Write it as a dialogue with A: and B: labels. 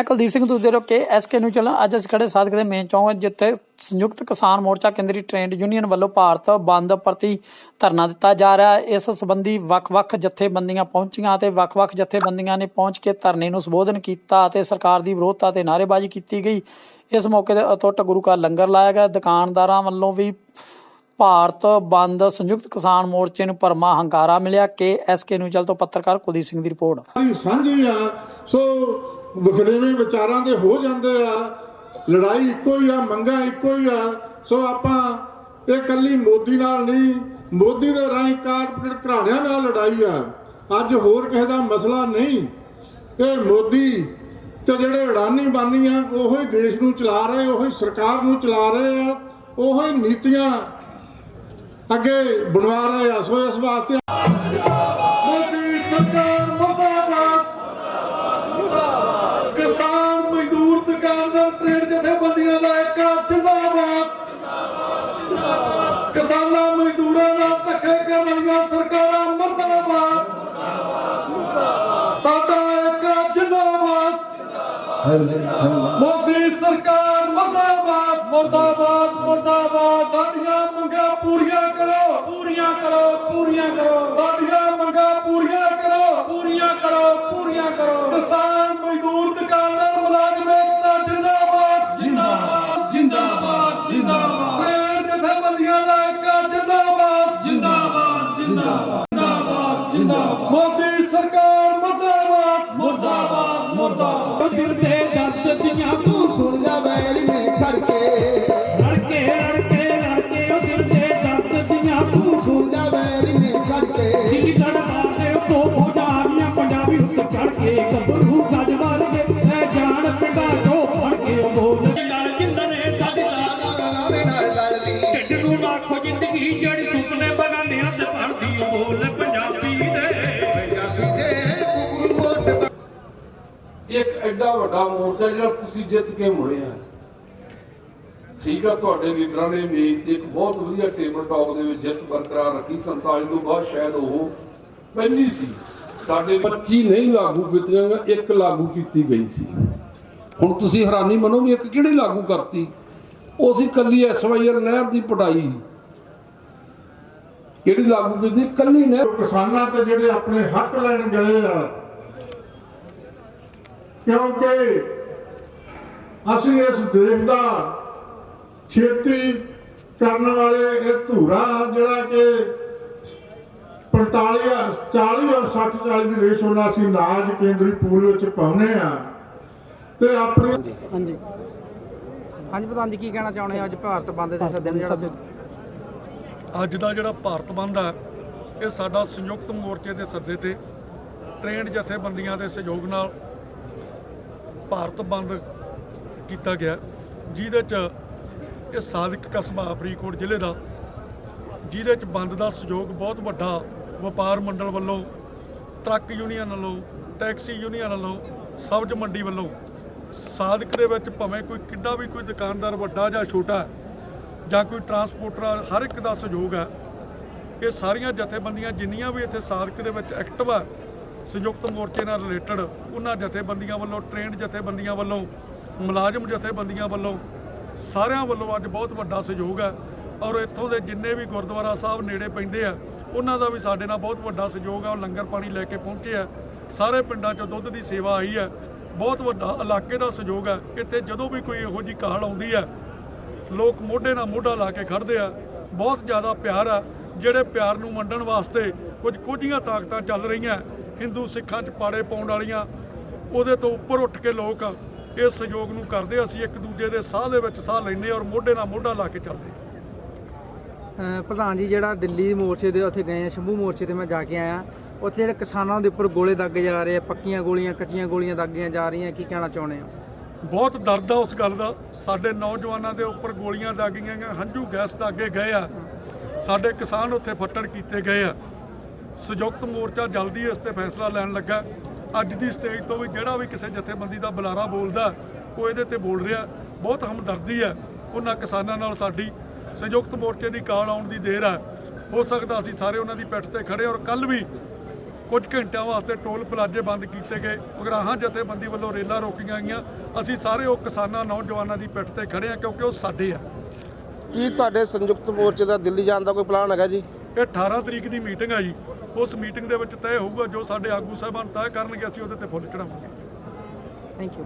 A: ਮੈਂ ਕੁਲਦੀਪ ਸਿੰਘ ਦੂਦੇ ਰੋ ਕੇ ਐਸਕੇ ਨੂੰ ਚੱਲਣ ਅੱਜ ਅਸੀਂ ਖੜੇ ਸਾਧਕ ਦੇ ਮੇਨ ਚੌਂਕ ਜਿੱਥੇ ਸੰਯੁਕਤ ਕਿਸਾਨ ਮੋਰਚਾ ਕੇਂਦਰੀ ਟ੍ਰੇਡ ਯੂਨੀਅਨ ਵੱਲੋਂ ਭਾਰਤ ਬੰਦ ਪ੍ਰਤੀ ਧਰਨਾ ਦਿੱਤਾ ਜਾ ਰਿਹਾ ਹੈ। ਇਸ ਸੰਬੰਧੀ ਵੱਖ-ਵੱਖ ਜਥੇਬੰਦੀਆਂ ਪਹੁੰਚੀਆਂ ਤੇ ਵੱਖ-ਵੱਖ ਜਥੇਬੰਦੀਆਂ ਨੇ ਪਹੁੰਚ ਕੇ ਧਰਨੇ ਨੂੰ ਸੰਬੋਧਨ ਕੀਤਾ ਅਤੇ ਸਰਕਾਰ ਦੀ ਵਿਰੋਧਤਾ ਤੇ ਨਾਅਰੇਬਾਜ਼ੀ ਕੀਤੀ ਗਈ। ਇਸ ਮੌਕੇ ਤੇ ਅਤੁੱਟ ਗੁਰੂ ਕਾ ਲੰਗਰ ਲਾਇਆ ਗਿਆ। ਦੁਕਾਨਦਾਰਾਂ ਵੱਲੋਂ ਵੀ ਭਾਰਤ ਬੰਦ ਸੰਯੁਕਤ ਕਿਸਾਨ ਮੋਰਚੇ ਨੂੰ ਭਰਮਾ ਹੰਕਾਰਾ ਮਿਲਿਆ। ਕੇ ਐਸਕੇ ਨੂੰ ਚੱਲ ਤੋਂ ਪੱਤਰਕਾਰ ਕੁਲਦੀਪ ਸਿੰਘ ਦੀ ਰਿਪੋਰਟ।
B: ਸਾਂਝੀ ਆ। ਸੋ ਵਖਰੇਵੇਂ ਵਿਚਾਰਾਂ ਦੇ ਹੋ ਜਾਂਦੇ ਆ, ਲੜਾਈ ਇੱਕੋ ਹੀ ਆ, ਮੰਗਾਂ ਇੱਕੋ ਹੀ ਆ, ਸੋ ਆਪਾਂ ਇਹ ਕੱਲੀ ਮੋਦੀ ਨਾਲ ਨਹੀਂ, ਮੋਦੀ ਦੇ ਰਾਹੀਂ ਕਾਰਪੋਰੇਟ ਘਰਾਣਿਆਂ ਨਾਲ ਲੜਾਈ ਆ। ਅੱਜ ਹੋਰ ਕਿਸੇ ਦਾ ਮਸਲਾ ਨਹੀਂ। ਇਹ ਮੋਦੀ ਤੇ ਜਿਹੜੇ ਅਡਾਨੀ ਬਾਨੀ ਆ, ਉਹੋ ਹੀ ਦੇਸ਼ ਨੂੰ ਚਲਾ ਰਹੇ, ਉਹੋ ਹੀ ਸਰਕਾਰ ਨੂੰ ਚਲਾ ਰਹੇ ਆ, ਉਹੋ ਹੀ ਨੀਤੀਆਂ ਅੱਗੇ ਬਣਵਾ ਰਹੇ ਆ। ਸੋ ਇਸ ਵਾਸਤੇ
C: ਮੋਦੀ ਸਰਕਾਰ ਕਿਸਾਨਾਂ, ਮਜ਼ਦੂਰਾਂ ਨਾਲ ਧੱਕੇ ਕਰਨ ਵਾਲੀਆਂ ਸਰਕਾਰਾਂ, ਮੁਰਦਾਬਾਦ। ਸਾਡਾ ਇੱਕ ਜਿੰਦਾਬਾਦ। ਮੋਦੀ ਸਰਕਾਰ ਮੁਰਦਾਬਾਦ ਮੁਰਦਾਬਾਦ ਮੁਰਦਾਬਾਦ। ਸਾਡੀਆਂ ਮੰਗਾਂ ਪੂਰੀਆਂ ਕਰੋ। ਪੂਰੀਆਂ ਕਰੋ ਪੂਰੀਆਂ ਕਰੋ। ਜਿੰਦਾਬਾਦ
D: ਐਡਾ ਵੱਡਾ ਮੋਰਚਾ ਜਿਹੜਾ ਤੁਸੀਂ ਜਿੱਤ ਕੇ ਮੁੜੇ ਆ। ਠੀਕ ਆ ਤੁਹਾਡੇ ਲੀਡਰਾਂ ਨੇ ਮੇਜ਼ ਤੇ ਇੱਕ ਬਹੁਤ ਵਧੀਆ ਟੇਬਲ ਟਾਕ ਦੇ ਵਿੱਚ ਜਿੱਤ ਬਰਕਰਾਰ ਰੱਖੀ। 47 ਤੋਂ ਬਾਅਦ ਸ਼ਾਇਦ ਉਹ ਪਹਿਲੀ ਸੀ। ਸਾਡੇ 25 ਨਹੀਂ ਲਾਗੂ ਕੀਤੀਆਂ ਗਈਆਂ, ਇੱਕ ਲਾਗੂ ਕੀਤੀ ਗਈ ਸੀ। ਹੁਣ ਤੁਸੀਂ ਹੈਰਾਨੀ ਮੰਨੋ ਵੀ ਇੱਕ ਕਿਹੜੀ ਲਾਗੂ ਕਰਤੀ? ਉਹ ਸੀ ਕੱਲੀ ਐਸਵਾਈਆਰ ਨਹਿਰ ਦੀ ਪਟਾਈ। ਕਿਹੜੀ ਲਾਗੂ ਕੀਤੀ? ਕੱਲੀ ਨਹਿਰ।
B: ਕਿਸਾਨਾਂ ਤੇ ਜਿਹੜੇ ਆਪਣੇ ਹੱਕ ਲੈਣ ਗਏ ਆ ਕਿਉਂਕਿ ਅਸੀਂ ਇਸ ਦੇਸ਼ ਦਾ ਖੇਤੀ ਕਰਨ ਵਾਲੇ ਇਹ ਧੂਰਾ ਜਿਹੜਾ ਕਿ 45 40 ਔਰ 60 40 ਦੀ ਰੇਸ਼ੋ ਨਾਲ ਅਸੀਂ ਅਨਾਜ ਕੇਂਦਰੀ ਪੂਲ ਵਿੱਚ ਪਾਉਨੇ ਆ ਤੇ ਆਪਣੀ
A: ਹਾਂਜੀ। ਹਾਂਜੀ। ਪ੍ਰਧਾਨ ਜੀ ਕੀ ਕਹਿਣਾ ਚਾਹੁੰਦੇ ਹੋ ਅੱਜ ਭਾਰਤ ਬੰਦ ਦੇ ਸੱਦੇ ਨੂੰ ਜਿਹੜਾ
E: ਅੱਜ ਦਾ ਜਿਹੜਾ ਭਾਰਤ ਬੰਦ ਹੈ ਇਹ ਸਾਡਾ ਸੰਯੁਕਤ ਮੋਰਚੇ ਦੇ ਸੱਦੇ ਤੇ ਟ੍ਰੇਨਡ ਜਥੇਬੰਦੀਆਂ ਦੇ ਸਹਿਯੋਗ ਨਾਲ ਭਾਰਤ ਬੰਦ ਕੀਤਾ ਗਿਆ। ਜਿਹਦੇ ਚ ਇਹ ਸਾਦਿਕ ਕਸਬਾ ਫਰੀਦਕੋਟ ਜ਼ਿਲ੍ਹੇ ਦਾ। ਜਿਹਦੇ ਚ ਬੰਦ ਦਾ ਸਹਿਯੋਗ ਬਹੁਤ ਵੱਡਾ ਵਪਾਰ ਮੰਡਲ ਵੱਲੋਂ, ਟਰੱਕ ਯੂਨੀਅਨ ਵੱਲੋਂ, ਟੈਕਸੀ ਯੂਨੀਅਨ ਵੱਲੋਂ, ਸਬਜ਼ ਮੰਡੀ ਵੱਲੋਂ। ਸਾਦਿਕ ਦੇ ਵਿੱਚ ਭਾਵੇਂ ਕੋਈ ਕਿੱਡਾ ਵੀ ਕੋਈ ਦੁਕਾਨਦਾਰ ਵੱਡਾ ਜਾਂ ਛੋਟਾ ਜਾਂ ਕੋਈ ਟਰਾਂਸਪੋਰਟਰ ਹਰ ਇੱਕ ਦਾ ਸਹਿਯੋਗ ਹੈ। ਇਹ ਸਾਰੀਆਂ ਜਥੇਬੰਦੀਆਂ ਜਿੰਨੀਆਂ ਵੀ ਇੱਥੇ ਸਾਰਕ ਦੇ ਵਿੱਚ ਐਕਟਿਵ ਆ ਸੰਯੁਕਤ ਮੋਰਚੇ ਨਾਲ ਰਿਲੇਟਡ ਉਹਨਾਂ ਜਥੇਬੰਦੀਆਂ ਵੱਲੋਂ ਟ੍ਰੇਨਡ ਜਥੇਬੰਦੀਆਂ ਵੱਲੋਂ, ਮੁਲਾਜ਼ਮ ਜਥੇਬੰਦੀਆਂ ਵੱਲੋਂ ਸਾਰਿਆਂ ਵੱਲੋਂ ਅੱਜ ਬਹੁਤ ਵੱਡਾ ਸਹਿਯੋਗ ਹੈ। ਔਰ ਇੱਥੋਂ ਦੇ ਜਿੰਨੇ ਵੀ ਗੁਰਦੁਆਰਾ ਸਾਹਿਬ ਨੇੜੇ ਪੈਂਦੇ ਆ, ਉਹਨਾਂ ਦਾ ਵੀ ਸਾਡੇ ਨਾਲ ਬਹੁਤ ਵੱਡਾ ਸਹਿਯੋਗ ਆ। ਉਹ ਲੰਗਰ ਪਾਣੀ ਲੈ ਕੇ ਪਹੁੰਚੇ ਆ। ਸਾਰੇ ਪਿੰਡਾਂ 'ਚੋਂ ਦੁੱਧ ਦੀ ਸੇਵਾ ਆਈ ਹੈ। ਬਹੁਤ ਵੱਡਾ ਇਲਾਕੇ ਦਾ ਸਹਿਯੋਗ ਹੈ। ਇੱਥੇ ਜਦੋਂ ਵੀ ਕੋਈ ਇਹੋ ਜਿਹੀ ਕਾਹਲ ਆਉਂਦੀ ਹੈ, ਲੋਕ ਮੋਢੇ ਨਾਲ ਮੋਢਾ ਲਾ ਕੇ ਖੜਦੇ ਆ। ਬਹੁਤ ਜ਼ਿਆਦਾ ਪਿਆਰ ਆ। ਜਿਹੜੇ ਪਿਆਰ ਨੂੰ ਵੰਡਣ ਵਾਸਤੇ ਕੁਝ ਕੋਝੀਆਂ ਤਾਕਤਾਂ ਚੱਲ ਰਹੀਆਂ। ਹਿੰਦੂ ਸਿੱਖਾਂ 'ਚ ਪਾੜੇ ਪਾਉਣ ਵਾਲੀਆਂ ਉਹਦੇ ਤੋਂ ਉੱਪਰ ਉੱਠ ਕੇ ਲੋਕ ਇਸ ਸਹਿਯੋਗ ਨੂੰ ਕਰਦੇ ਅਸੀਂ ਇੱਕ ਦੂਜੇ ਦੇ ਸਾਹ ਦੇ ਵਿੱਚ ਸਾਹ ਲੈਂਦੇ ਔਰ ਮੋਢੇ ਨਾਲ ਮੋਢਾ ਲਾ ਕੇ ਚੱਲਦੇ
F: ਪ੍ਰਧਾਨ ਜੀ ਜਿਹੜਾ ਦਿੱਲੀ ਮੋਰਚੇ ਦੇ ਉੱਥੇ ਗਏ ਆ ਸ਼ੰਭੂ ਮੋਰਚੇ ਤੇ ਮੈਂ ਜਾ ਕੇ ਆਇਆ। ਉੱਥੇ ਜਿਹੜੇ ਕਿਸਾਨਾਂ ਦੇ ਉੱਪਰ ਗੋਲੇ ਦਾਗੇ ਜਾ ਰਹੇ ਆ ਪੱਕੀਆਂ ਗੋਲੀਆਂ ਕੱਚੀਆਂ ਗੋਲੀਆਂ ਦਾਗੀਆਂ ਜਾ ਰਹੀਆਂ ਕੀ ਕਹਿਣਾ ਚਾਹੁੰਦੇ ਹੋ?
E: ਬਹੁਤ ਦਰਦ ਆ ਉਸ ਗੱਲ ਦਾ। ਸਾਡੇ ਨੌਜਵਾਨਾਂ ਦੇ ਉੱਪਰ ਗੋਲੀਆਂ ਦਾਗੀਆਂ ਗਈਆਂ ਹੰਝੂ ਗੈਸ ਦਾਗੇ ਗਏ ਆ। ਸਾਡੇ ਕਿਸਾਨ ਉੱਥੇ ਫੱਟੜ ਕੀਤੇ ਗਏ ਆ। ਸੰਯੁਕਤ ਮੋਰਚਾ ਜਲਦੀ ਇਸ ਤੇ ਫੈਸਲਾ ਲੈਣ ਲੱਗਾ। ਅੱਜ ਦੀ ਸਟੇਜ ਤੋਂ ਵੀ ਜਿਹੜਾ ਵੀ ਕਿਸੇ ਜਥੇਬੰਦੀ ਦਾ ਬੁਲਾਰਾ ਬੋਲਦਾ ਉਹ ਇਹਦੇ ਤੇ ਬੋਲ ਰਿਹਾ। ਬਹੁਤ ਹਮਦਰਦੀ ਹੈ ਉਹਨਾਂ ਕਿਸਾਨਾਂ ਨਾਲ ਸਾਡੀ। ਸੰਯੁਕਤ ਮੋਰਚੇ ਦੀ ਕਾਲ ਆਉਣ ਦੀ ਦੇਰ ਹੈ ਹੋ ਸਕਦਾ ਅਸੀਂ ਸਾਰੇ ਉਹਨਾਂ ਦੀ ਪਿੱਠ ਤੇ ਖੜੇ ਔਰ ਕੱਲ ਵੀ ਕੁਝ ਘੰਟਿਆਂ ਵਾਸਤੇ ਟੋਲ ਪਲਾਜ਼ੇ ਬੰਦ ਕੀਤੇ ਗਏ। ਉਗਰਾਹਾਂ ਜਥੇਬੰਦੀ ਵੱਲੋਂ ਰੇਲਾਂ ਰੋਕੀਆਂ ਗਈਆਂ ਅਸੀਂ ਸਾਰੇ ਉਹ ਕਿਸਾਨਾਂ ਨੌਜਵਾਨਾਂ ਦੀ ਪਿੱਠ ਤੇ ਖੜੇ ਹਾਂ ਕਿਉਂਕਿ ਉਹ ਸਾਡੇ ਆ।
G: ਕੀ ਤੁਹਾਡੇ ਸੰਯੁਕਤ ਮੋਰਚੇ ਦਾ ਦਿੱਲੀ ਜਾਣ ਦਾ ਕੋਈ ਪਲਾਨ ਹੈਗਾ ਜੀ?
E: ਇਹ 18 ਤਰੀਕ ਦੀ ਮੀਟਿੰਗ ਹੈ ਜੀ। ਉਸ ਮੀਟਿੰਗ ਦੇ ਵਿੱਚ ਤੈਅ ਹੋਊਗਾ ਜੋ ਸਾਡੇ ਆਗੂ ਸਾਹਿਬਾਨ ਤੈਅ ਕਰਨਗੇ, ਅਸੀਂ ਉਹਦੇ ਤੇ ਫੁੱਲ ਚੜਾਵਾਂਗੇ
F: ਥੈਂਕ ਯੂ